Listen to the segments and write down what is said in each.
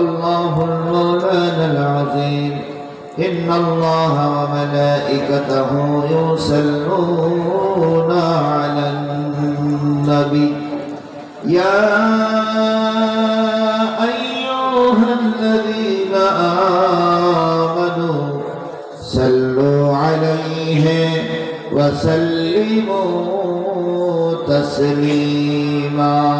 الله المولانا العظيم. إن الله وملائكته يصلون على النبي. يا أيها الذين آمنوا صلوا عليه وسلموا تسليما.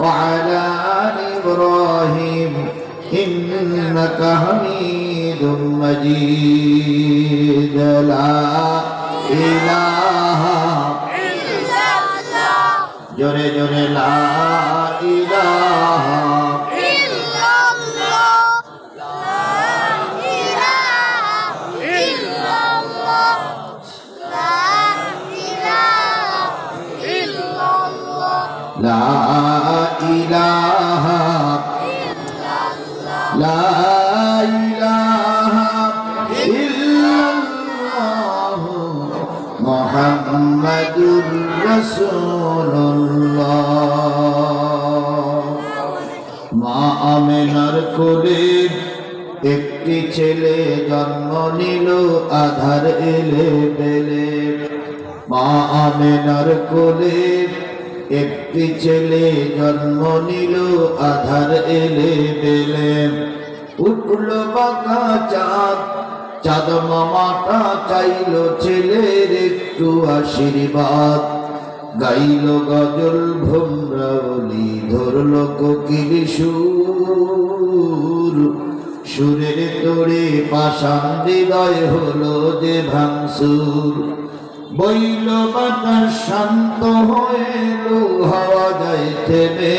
وعلى آل إبراهيم إنك حميد مجيد. لا إله إلا الله. جري جري لا إله মা আমেনার কোলে একটি ছেলে জন্ম নিল আধার এলে বেলে মা আমেনার কোলে একটি ছেলে জন্ম নিল আধার এলে বেলে উঠল বাঁকা চাঁদ চাঁদ মামাটা চাইল ছেলের একটু আশীর্বাদ। গাইল গজল ভ্রমরাবলি ধরল কোকিল সুর। সুরের তোড়ে পাষাণ হৃদয় হলো যে ভাঙসুর বইল বাতাস শান্ত হয়ে হাওয়া যায় থেমে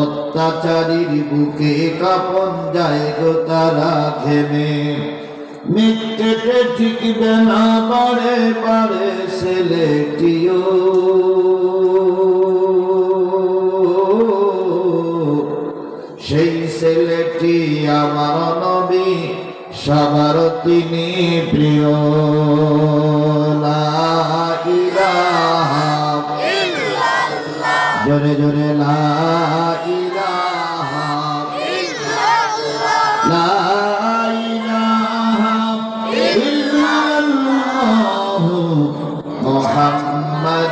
অত্যাচারীর বুকে কাপন যায় গো তারা ঘেমে। মিথ্যেতে ঠিকবে না বারে বারে ছেলেটিও সেই ছেলেটি আমার নবী সবার তিনি প্রিয়। জোরে জোরে লা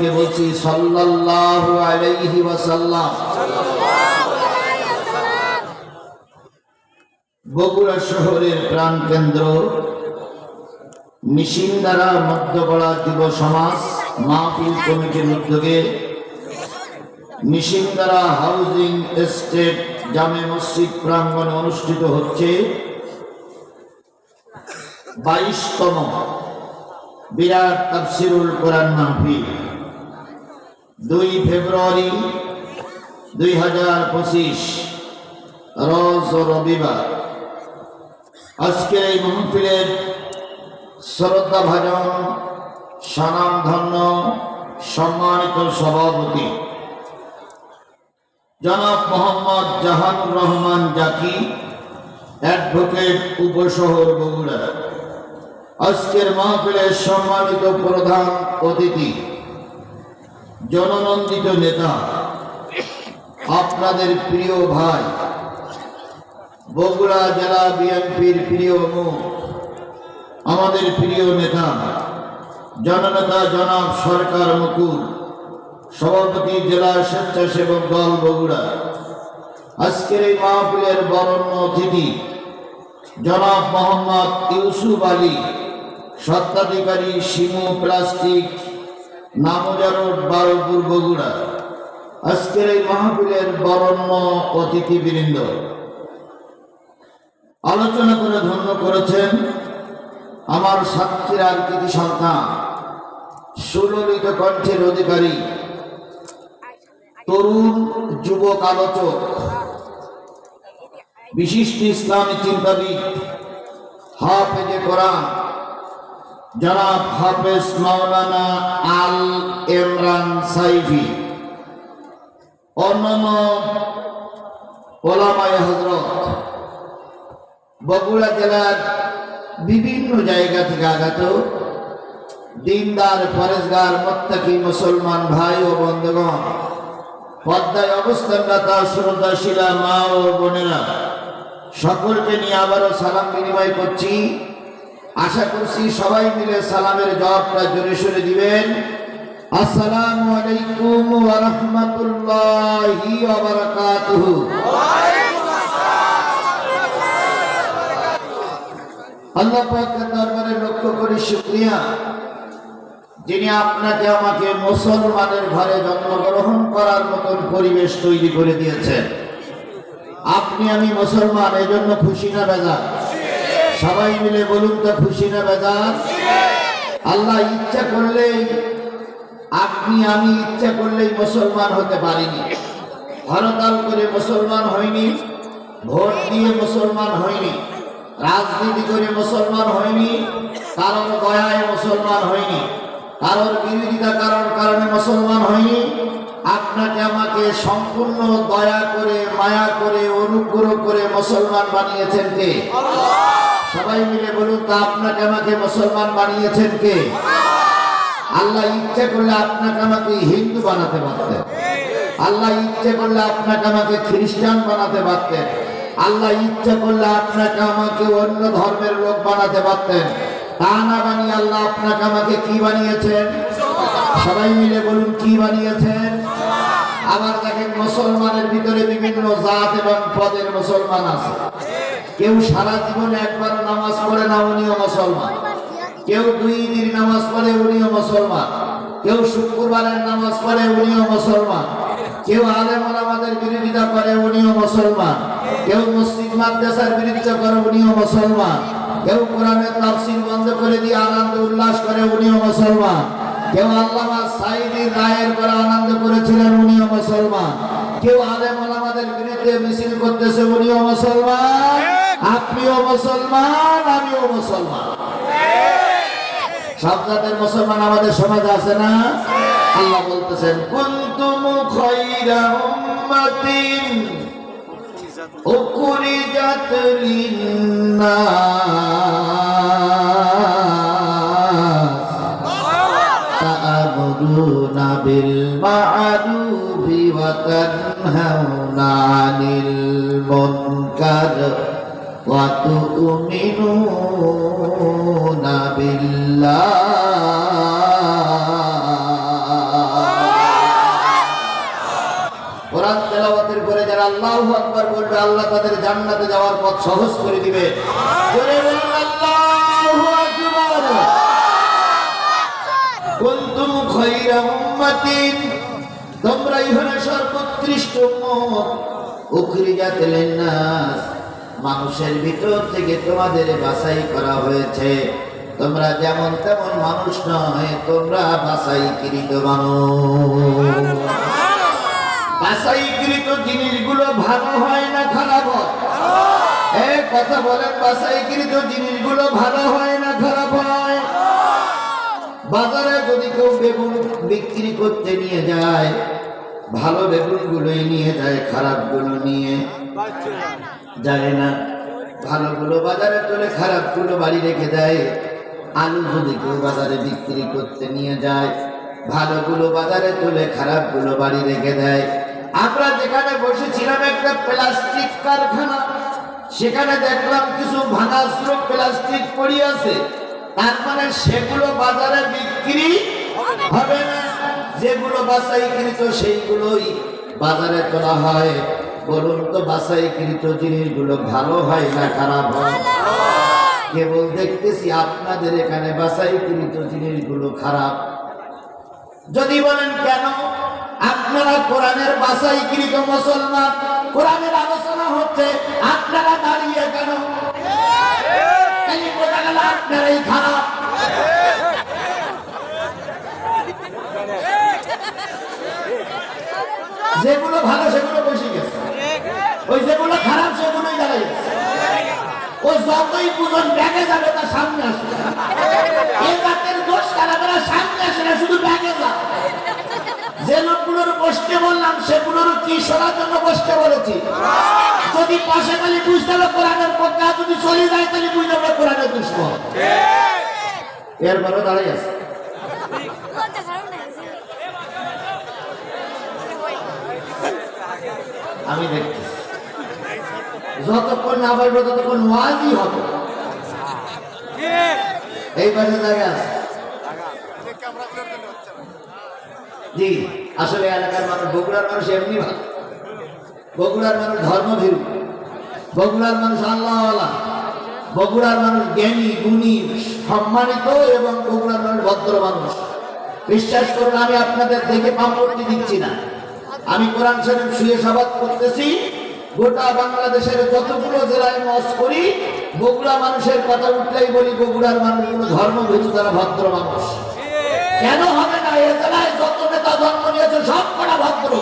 বাক্যে বলছি সাল্লাল্লাহু আলাইহি ওয়াসাল্লাম। বগুড়া শহরের প্রাণকেন্দ্র নিশিন্দারা মধ্যপাড়া যুব সমাজ মাহফিল কমিটির উদ্যোগে নিশিন্দারা হাউজিং এস্টেট জামে মসজিদ প্রাঙ্গণে অনুষ্ঠিত হচ্ছে বাইশতম বিরাট তাফসিরুল কোরআন মাহফিল। দুই ফেব্রুয়ারি দুই হাজার পঁচিশ, রোজ রবিবার। আজকের এই মাহফিলের শ্রদ্ধা ভাজন, স্বনামধন্য, সম্মানিত সভাপতি জনাব মোহাম্মদ জাহানুর রহমান জাকি, অ্যাডভোকেট উপশহর বগুড়া। আজকের মাহফিলের সম্মানিত প্রধান অতিথি জননন্দিত নেতা, আপনাদের প্রিয় ভাই, বগুড়া জেলা বিএনপির প্রিয় মুখ আমাদের প্রিয় নেতা, জননেতা জনাব সরকার মুকুল, সভাপতি জেলা স্বেচ্ছাসেবক দল বগুড়া। আজকের এই মাহফিলের বরণ্য অতিথি, জনাব মোহাম্মদ ইউসুফ আলী, স্বত্বাধিকারী শিমু প্লাস্টিক নামজারোড বারোপুর বগুড়া আজকের এই মাহফিলের বরণ্য অতিথিবৃন্দ। আলোচনা করে ধন্য করেছেন আমার সাতক্ষীরার কৃতি সন্তান, সুললিত কণ্ঠের অধিকারী, তরুণ যুবক আলোচক, বিশিষ্ট ইসলামী চিন্তাবিদ, হাফেজে কোরআন জনাব হাফেজ মাওলানা আল ইমরান সাইফি, অন্যান্য ওলামায় হজরত বগুড়া জেলার বিভিন্ন জায়গা থেকে আগত দিনদার, ফরেজগার, মত্তাকি মুসলমান ভাই ও বন্ধুগণ, পদ্মায় অবস্থানরতা শ্রদ্ধাশীলা মা ও বোনেরা, সকলকে নিয়ে আবারও সালাম বিনিময় করছি। আশা করছি সবাই মিলে সালামের জবাবটা জোরে সরে দিবেন। আসসালামু আলাইকুম আল্লাহ দরবারে লক্ষ্য যিনি আপনাকে আমাকে মুসলমানের ঘরে জন্মগ্রহণ করার মতন পরিবেশ তৈরি করে দিয়েছেন। আপনি আমি মুসলমান এই জন্য খুশি না বেজার। সবাই মিলে বলুন তো খুশি না বেজার? আল্লাহ ইচ্ছা করলেই আপনি, আমি ইচ্ছা করলেই মুসলমান হতে পারিনি। হরতাল করে মুসলমান হয়নি, ভোট দিয়ে মুসলমান হয়নি, রাজনীতি করে মুসলমান হয়নি, কারণ দয়ায় মুসলমান হয়নি, কারোর বিরোধিতা কারণ কারণে মুসলমান হয়নি। আপনাকে আমাকে সম্পূর্ণ দয়া করে, মায়া করে, অনুগ্রহ করে মুসলমান বানিয়েছেন কে? সবাই মিলে বলুন তো, আপনাকে আমাকে মুসলমান বানিয়েছেন কে? আল্লাহ ইচ্ছে করলে আপনাকে আমাকে হিন্দু বানাতে পারতেন। আল্লাহ ইচ্ছে করলে আপনাকে আমাকে খ্রিস্টান বানাতে পারতেন। আল্লাহ ইচ্ছে করলে আপনাকে আমাকে অন্য ধর্মের লোক বানাতে পারতেন। তা না বানিয়ে আল্লাহ আপনাকে আমাকে কি বানিয়েছেন? সবাই মিলে বলুন, কি বানিয়েছেন? আবার দেখেন, মুসলমানের ভিতরে বিভিন্ন জাত এবং পদের মুসলমান আছে। কেউ সারা জীবনে একবারও নামাজ পড়ে না, উনিও মুসলমান। কেউ দুই দিন নামাজ পড়ে, উনিও মুসলমান। কেউ শুক্রবারের নামাজ পড়ে, উনিও মুসলমান। কেউ আলেম আমাদের বিরোধিতা করে, উনিও মুসলমান। কেউ মসজিদ মাদ্রাসার বিরোধিতা করে, উনিও মুসলমান। কেউ কোরআনের তাফসীর বন্ধ করে দিয়ে আনন্দ উল্লাস করে, উনিও মুসলমান। কেউ আল্লামা সাইদি রায়ের করে আনন্দ করেছিলেন উনিও মুসলমান। কেউ আলেম আমাদের বিরুদ্ধে মিছিল করতেছে, উনিও মুসলমান। আপনিও মুসলমান, আমিও মুসলমান। সব জাতের মুসলমান আমাদের সমাজে আছে না? আল্লাহ বলতেছেন, কুনতুম খায়রা উম্মাতিন উখরিজাত লিন্নাস তা'মুরুনা বিল কোরআন তেলাওয়াতের পরে যারা আল্লাহু আকবার বলবে, আল্লাহ জান্নাতে যাওয়ার পথ সহজ করে দিবে। জোরে বলুন, আল্লাহু আকবার। কুনতুম খায়রা উম্মাতিন। তোমরাই হলে সর্বোৎকৃষ্ট মানুষের ভিতর থেকে তোমাদের বাছাই করা হয়েছে। তোমরা যেমন তেমন মানুষ নয়, তোমরা বাছাইকৃত মানুষ। বাছাইকৃত জিনিসগুলো ভালো হয় না খারাপ কথা বলেন জিনিসগুলো ভালো হয় না খারাপ হয়? বাজারে যদি কেউ বেগুন বিক্রি করতে নিয়ে যায়, ভালো বেগুনগুলোই নিয়ে যায়, খারাপগুলো নিয়ে। যায় না। ভালোগুলো বাজারে তুলে খারাপগুলো বাড়ি রেখে দেয়। আলু যদি কেউ বাজারে বিক্রি করতে নিয়ে যায়, ভালোগুলো বাজারে তুলে খারাপগুলো বাড়ি রেখে দেয়। আমরা যেখানে বসেছিলাম একটা প্লাস্টিক কারখানা, সেখানে দেখলাম কিছু ভাঙাস্ত্র প্লাস্টিক পড়ে আছে। তার মানে সেগুলো বাজারে বিক্রি হবে না। যেগুলো বাসাইকৃত সেইগুলোই বাজারে তোলা হয়। বলুন তো বাসাইকৃত জিনিসগুলো ভালো হয় না খারাপ হয়? কেবল দেখতেছি আপনাদের এখানে বাসাইকৃত জিনিসগুলো খারাপ। যদি বলেন কেন? আপনারা কোরআনের বাসাইকৃত মুসলমান কোরআনের আলোচনা হচ্ছে আপনারা দাঁড়িয়ে কেন? আপনারাই খারাপ। যেগুলো ভালো সেগুলো ওই যেগুলো খারাপ, সেগুলোই দাঁড়াই ও যতই পুজন ব্যাগে যাবে তার সামনে আসবে। এই জাতের দোষ কারা, তারা সামনে আসে না, শুধু ব্যাগে যা যে লোকগুলোর বসতে বললাম, সেগুলোর কি শোনার জন্য বসতে বলেছি? যদি পাশে খালি বুঝতে হবে, কোরআনের পক্ষে যদি চলে যায়, তাহলে বুঝতে হবে কোরআনের দুশ্মন। এরপরও দাঁড়াই আছে। আমি দেখতেছি যতক্ষণ না পারব, ততক্ষণ ওয়াজই হবে। এই পাশে জায়গা আছে। জি, আসলে এলাকার মানুষ, বগুড়ার মানুষ এমনি ভালো। বগুড়ার মানুষ ধর্মভীরু। বগুড়ার মানুষ আল্লাহওয়ালা। বগুড়ার মানুষ জ্ঞানী, গুণী, সম্মানিত এবং বগুড়ার মানুষ ভদ্র মানুষ। বিশ্বাস করুন, আমি আপনাদের দেখে করতে দিচ্ছি না। আমি কোরআন শরীফ শুয়ে সবাদ করতেছি। গোটা বাংলাদেশের যতগুলো জেলায় মস করি বগুড়া মানুষের কথা উঠলেই বলি বগুড়ার মানুষগুলো ধর্মভীরু তারা ভদ্র মানুষ। কেন হবে না? এ জেলায় যত নেতা জন্ম নিয়েছে, সব কটা ভদ্র।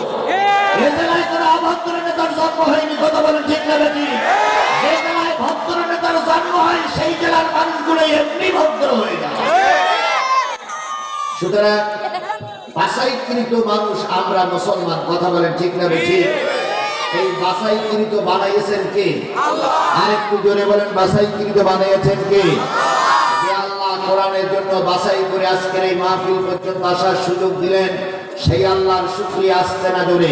এ জেলায় কোনো অভদ্র নেতার জন্ম হয়নি, কথা বলেন ঠিক না বেটি? যে জেলায় ভদ্র নেতার জন্ম হয়, সেই জেলার মানুষগুলো এমনি ভদ্র হয়ে যায়। সুতরাং বাসাইকৃত মানুষ আমরা মুসলমান, কথা বলেন ঠিক না বেটি? এই বাসাইকৃত বানাইয়েছেন কে? আর একটু জোরে বলেন বাসাইকৃত বানাইয়েছেন কে? আল্লাহ কোরআনের জন্য বাছাই করে আজকের এই মাহফিল পর্যন্ত আসার সুযোগ দিলেন সেই আল্লাহর শুক্রিয়া আসতে না জোরে।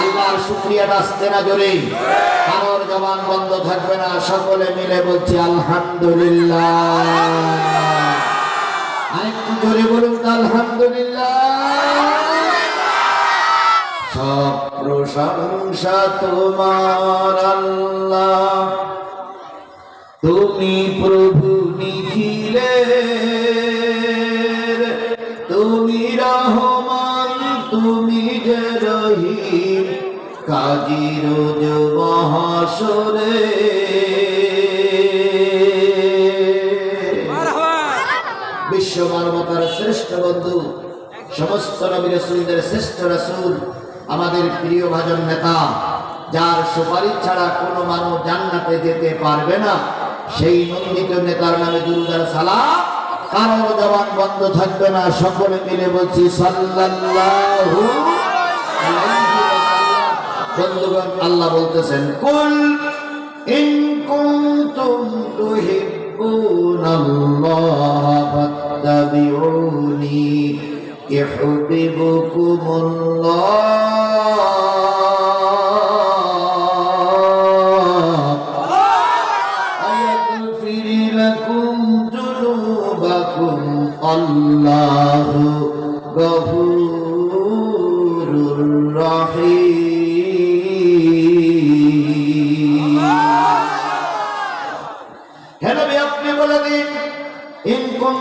আল্লাহর শুক্রিয়াটা আসতে না জোরে। কারোর জবান বন্ধ থাকবে না সকলে মিলে বলছি আলহামদুলিল্লাহ। আরেকটু জোরে বলুন আলহামদুলিল্লাহ। সব প্রশংসা তোমার আল্লাহ। তুমি প্রভু নিখিলের তুমি রহমান, তুমি যে রহিম। কাজী রোজ মহাসরে বিশ্ব মানবতার শ্রেষ্ঠ বন্ধু, সমস্ত নবী রসুলদের শ্রেষ্ঠ রসুল। আমাদের প্রিয় ভাজন নেতা, যার সুপারিশ ছাড়া কোনো মানুষ জান্নাতে যেতে পারবে না, সেই নন্দিত নেতার নামে দুর্গার সালাম। কারোর জবান বন্ধ থাকবে না, সকলে মিলে বলছি সাল্লাল্লাহু বন্ধুগণ, আল্লাহ বলতেছেন, কুল ইন কুনতুম তুহিব্বুনাল্লাহ ফাত্তাবিউনি ইউহিব্বুকুমুল্লাহ।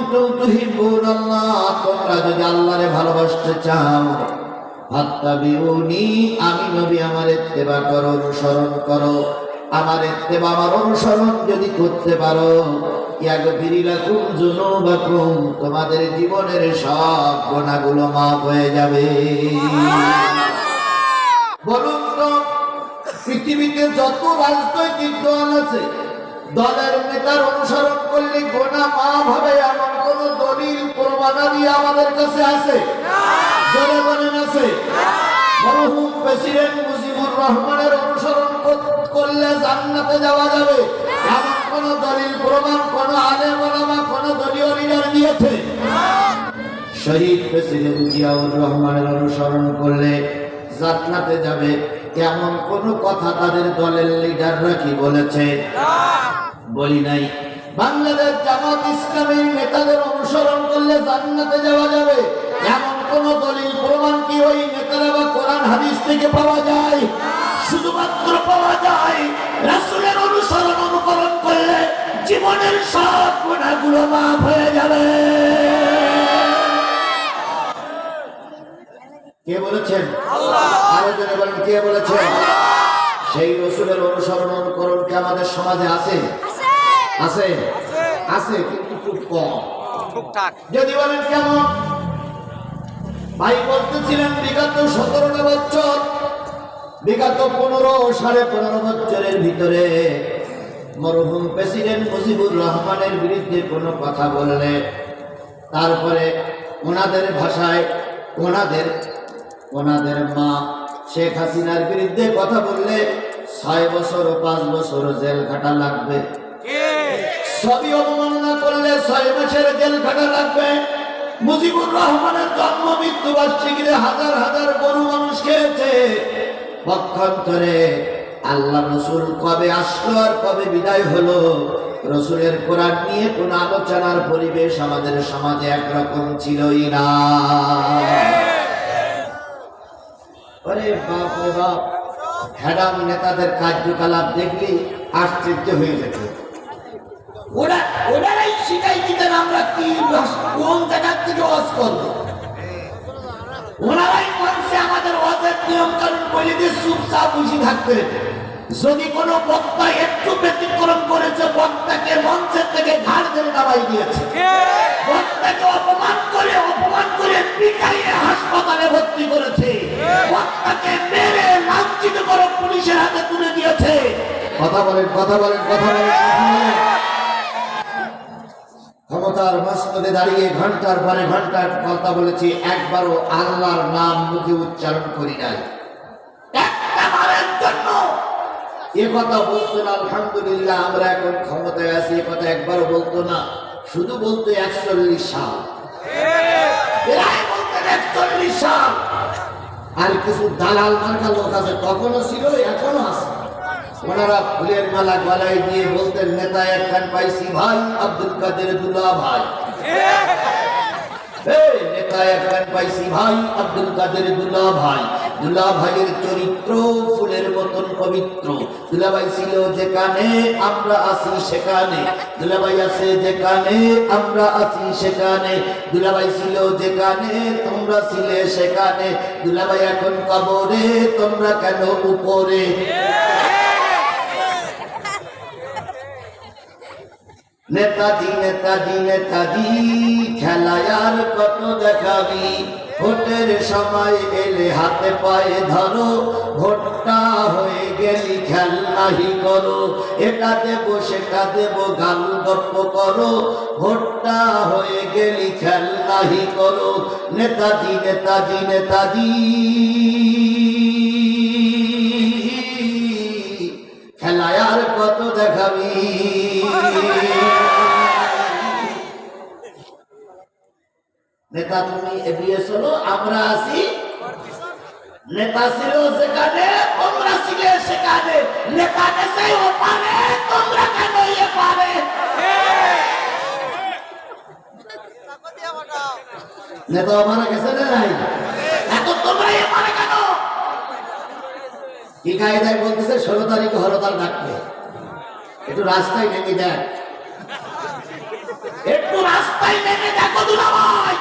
ইন কুনতুম তুহিব্বুনাল্লাহ তোমরা যদি আল্লাহরে ভালোবাসতে চাও ফাত্তাবিউনি আমি নবী আমার ইত্তেবা করো অনুসরণ করো। আমার ইত্তেবা আমার অনুসরণ যদি করতে পারো যুনুবাকুম তোমাদের জীবনের সব গুনাহগুলো মাফ হয়ে যাবে। বলুন তো পৃথিবীতে যত রাজনৈতিক দল আছে দলের নেতার অনুসরণ করলে গোনা মা ভাবে এমন কোন দলিল, প্রমাণাদি আমাদের কাছে আছে? বলেন আছে। অনুসরণ করলে জান্নাতে যাবে। এমন কোন কথা তাদের দলের লিডাররা কি বলেছে? বলি নাই। বাংলাদেশ জামাত ইসলামের নেতাদের অনুসরণ করলে জান্নাতে যাওয়া যাবে। এমন কোন দলিল প্রমাণ কি ওই নেতারা বা কোরআন হাদিস থেকে পাওয়া যায়? শুধুমাত্র পাওয়া যায় রাসূলের অনুসরণ অনুকরণ করলে জীবনের সব গুণাগুলো মাফ হয়ে যাবে। কে বলেছেন? আরও জনে বলেন কে বলেছেন? সেই রসুলের অনুসরণ অনুকরণ কি আমাদের সমাজে আছে? আছে? আছে। কিন্তু খুব কম। টুকটাক যদি বলেন কেমন? ভাই বলতেছিলেন বিগত সতেরোটা বছর বিগত পনেরো সাড়ে পনেরো বছরের ভিতরে মরহুম প্রেসিডেন্ট মুজিবুর রহমানের বিরুদ্ধে কোনো কথা বললে তারপরে ওনাদের ভাষায় ওনাদের ওনাদের মা শেখ হাসিনার বিরুদ্ধে কথা বললে ছয় বছর ও পাঁচ বছর জেল খাটা লাগবে। সবই অবমাননা করলে ছয় মাসের জেল খাটা লাগবে। মুজিবুর রহমানের জন্ম মৃত্যু বার্ষিকীতে হাজার হাজার গরু মানুষ খেয়েছে। পক্ষান্তরে আল্লাহ রসুল কবে আসলো আর কবে বিদায় হলো, রসুলের কোরআন নিয়ে কোন আলোচনার পরিবেশ আমাদের সমাজে একরকম ছিলই না। আরে বাপ রে বাপ হ্যাডাম নেতাদের কার্যকলাপ দেখলি আশ্চর্য হয়ে যেত। ওরা ওনারাই শিখাই দিতেন আমরা কি কোন জায়গার থেকে ওয়াজ করব। ওনারাই মঞ্চে আমাদের ওয়াজের নিয়ম কানুন বলে দিয়ে চুপচাপ বুঝি থাকতেন যদি কোনো বক্তা একটু ব্যতিক্রম করেছে বক্তাকে মঞ্চের থেকে ঘাড় ধরে নামাই দিয়েছে। বক্তাকে অপমান করে অপমান করে পিটাইয়ে হাসপাতালে ভর্তি করেছে। বক্তাকে মেরে লাঞ্ছিত করে পুলিশের হাতে তুলে দিয়েছে। কথা বলেন কথা বলেন কথা বলেন। কথা বলেন ক্ষমতার মস্তদে দাঁড়িয়ে ঘণ্টার পরে ঘণ্টার কথা বলেছি, একবারও আল্লাহর নাম মুখে উচ্চারণ করি নাই। এ কথা বলতো না, আলহামদুলিল্লাহ, আমরা এখন ক্ষমতায় আছি, এ কথা একবারও বলতো না। শুধু বলতো একচল্লিশ সাল। একচল্লিশ সাল। আর কিছু দালাল মার্কা লোক আছে, তখনও ছিল ওনারা ফুলের মালা গলায় দিয়ে বলতেন নেতা একখান পাইছি ভাই আব্দুল কাদের দুলা ভাই। নেতা একখান পাইছি ভাই আব্দুল কাদের দুলা ভাই। দুলা ভাইয়ের চরিত্র ফুলের মতন পবিত্র। ছিল যেখানে আমরা আছি সেখানে। দুলাভাই আছে যেখানে আমরা আছি সেখানে। দুলাভাই ছিল যেখানে তোমরা ছিলে সেখানে। দুলাভাই এখন কবরে তোমরা কেন উপরে? নেতাজি নেতাজি নেতাজি খেলায় আর কত দেখাবি? ভোটের সময় এলে হাতে পায়ে ধরো, ভোটটা হয়ে গেলি খেল নাহি করো। এটা দেব সেটা দেব গান গপ্প করো। ভোটটা হয়ে গেলি খেল নাহি করো। নেতাজি নেতাজি নেতাজি, খেলায় আর কত দেখাবি? নেতা তুমি এগিয়ে চলো আমরা আছি নেতা ছিল তোমরা সেখানে। নেতা ও পারে তোমরা কেন ইয়ে পারে নেতা মারা গেছে না নাই? এখন তোমরা ইয়ে পারে কেন? কি কায়দায় বলতেছে, ষোলো তারিখে হরতাল ডাকবে। একটু রাস্তায় নেমে দেখ। একটু রাস্তায় নেমে দেখো দুলাভাই।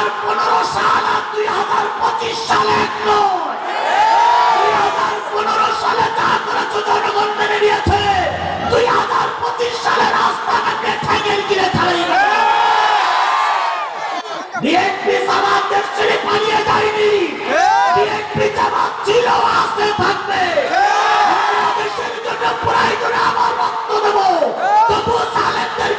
হাজার পনেরো সাল আর দুই হাজার পঁচিশ সালে দুই হাজার পনেরো সালে যা করেছ জনগণ মেনে নিয়েছে। আমার রক্ত দেবো। তবু সালেমদের